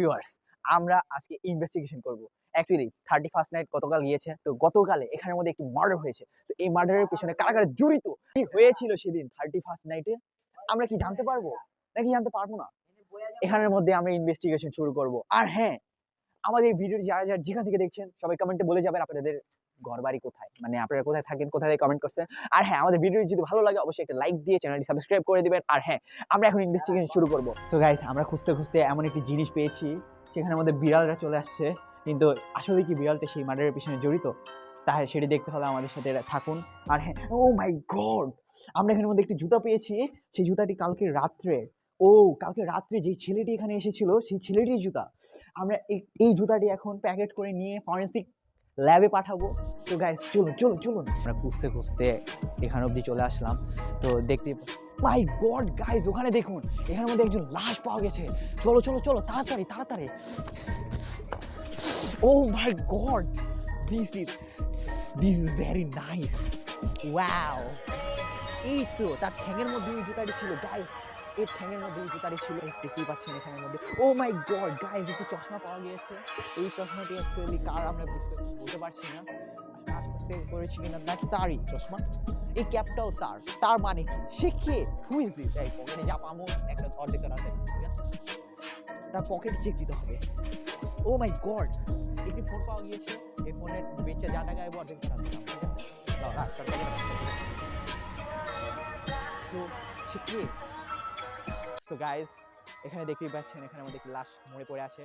Viewers আমরা আজকে investigation করব। অ্যাকচুয়ালি থার্টি ফার্স্ট নাইট গতকাল গিয়েছে, তো গতকালে এখানের মধ্যে একটি মার্ডার হয়েছে। তো এই মার্ডারের পিছনে কারা কারা জড়িত? কি হয়েছিল সেদিন থার্টি ফার্স্ট নাইটে আমরা কি জানতে পারব? নাকি জানতে পারব না? এখানের মধ্যে আমরা ইনভেস্টিগেশন শুরু করব। আর হ্যাঁ আমাদের ভিডিওটি যারা যারা যেখান থেকে দেখছেন, সবাই কমেন্টে বলে যাবেন আপনাদের ঘর বাড়ি কোথায়। মানে আপনারা কোথায় থাকেন কোথায় কমেন্ট করছেন। আর হ্যাঁ আমাদের ভিডিও যদি ভালো লাগে, অবশ্যই একটা লাইক দিয়ে চ্যানেলটি সাবস্ক্রাইব করে দিবেন। আর হ্যাঁ আমরা এখন ইনভেস্টিগেশন শুরু করব। সো গাইস আমরা খুঁজতে খুঁজতে এমন একটি জিনিস পেয়েছি সেখানের মধ্যে বিড়ালরা চলে আসছে। কিন্তু আসলে কি বিড়ালটা সেই মার্ডারের পিছনে জড়িত? তাই সেটি দেখতে হলে আমাদের সাথে থাকুন। আর হ্যাঁ ও মাই গড আমরা এখানের মধ্যে একটি জুতা পেয়েছি। সেই জুতাটি কালকে রাত্রে ও কালকে রাত্রে যেই ছেলেটি এখানে এসেছিল সেই ছেলেটির জুতা। আমরা এই- জুতাটি এখন প্যাকেট করে নিয়ে ফরেন্সিক ল্যাবে পাঠাবো। তো গাইস চলুন চলুন চলুন। আমরা খুঁজতে খুঁজতে এখানে অবধি চলে আসলাম। তো দেখতে মাই গড গাইস ওখানে দেখুন এখানের মধ্যে একজন লাশ পাওয়া গেছে। চলো চলো চলো তাড়াতাড়ি তাড়াতাড়ি। ও my god this is this is very nice wow এই তো তার ঠ্যাঙের মধ্যে এই জুতাটি ছিল গাইস এর ঠ্যাঙের মধ্যে এই জুতাটি ছিল দেখতেই পাচ্ছেন এখানের মধ্যে। ও মাই গড গাইস একটু চশমা পাওয়া গিয়েছে। এই চশমাটি অ্যাকচুয়ালি কার আমরা বুঝতে বলতে পারছি না। আশপাশ থেকে করেছি কিনা, নাকি তারই চশমা? এই ক্যাপটাও তার। তার মানে কি? সে কে? হু ইজ দিস এই পকেটে যা পামো একটা অর্ধেক রাতে তার পকেট চেক দিতে হবে। ও মাই গড একটি ফোন পাওয়া গিয়েছে। এই ফোনের বেচে যা টাকা আইবো অর্ধেক টাকা ঠিক। সো সে কে? সো গাইস এখানে দেখতেই পাচ্ছেন, এখানে আমাদের একটি লাশ মরে পড়ে আছে।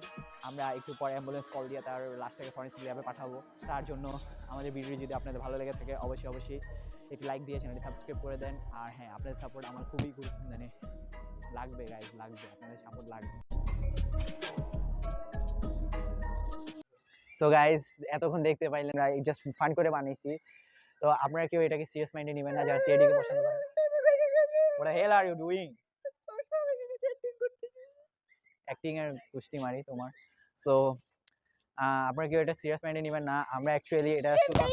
আমরা একটু পরে অ্যাম্বুলেন্স কল দিয়ে তার লাশটাকে ফরেন্সিক ল্যাবে পাঠাবো। তার জন্য আমাদের ভিডিও যদি আপনাদের ভালো লেগে থাকে, অবশ্যই অবশ্যই একটি লাইক দিয়ে চ্যানেলটি সাবস্ক্রাইব করে দেন। আর হ্যাঁ আপনাদের সাপোর্ট আমার খুবই মানে লাগবে গাইজ লাগবে, আপনাদের সাপোর্ট লাগবে। সো গাইজ এতক্ষণ দেখতে পাইলেন জাস্ট ফান করে বানিয়েছি তো আপনারা কেউ এটাকে সিরিয়াস মাইন্ডে নেবেন না, যারা সিআইডিকে পছন্দ করেন। What the hell are you doing? Acting এর কুষ্টি মারি তোমার। সো আপনারা কেউ এটা সিরিয়াস মাইন্ডে নেবেন না। আমরা অ্যাকচুয়ালি এটা শুধু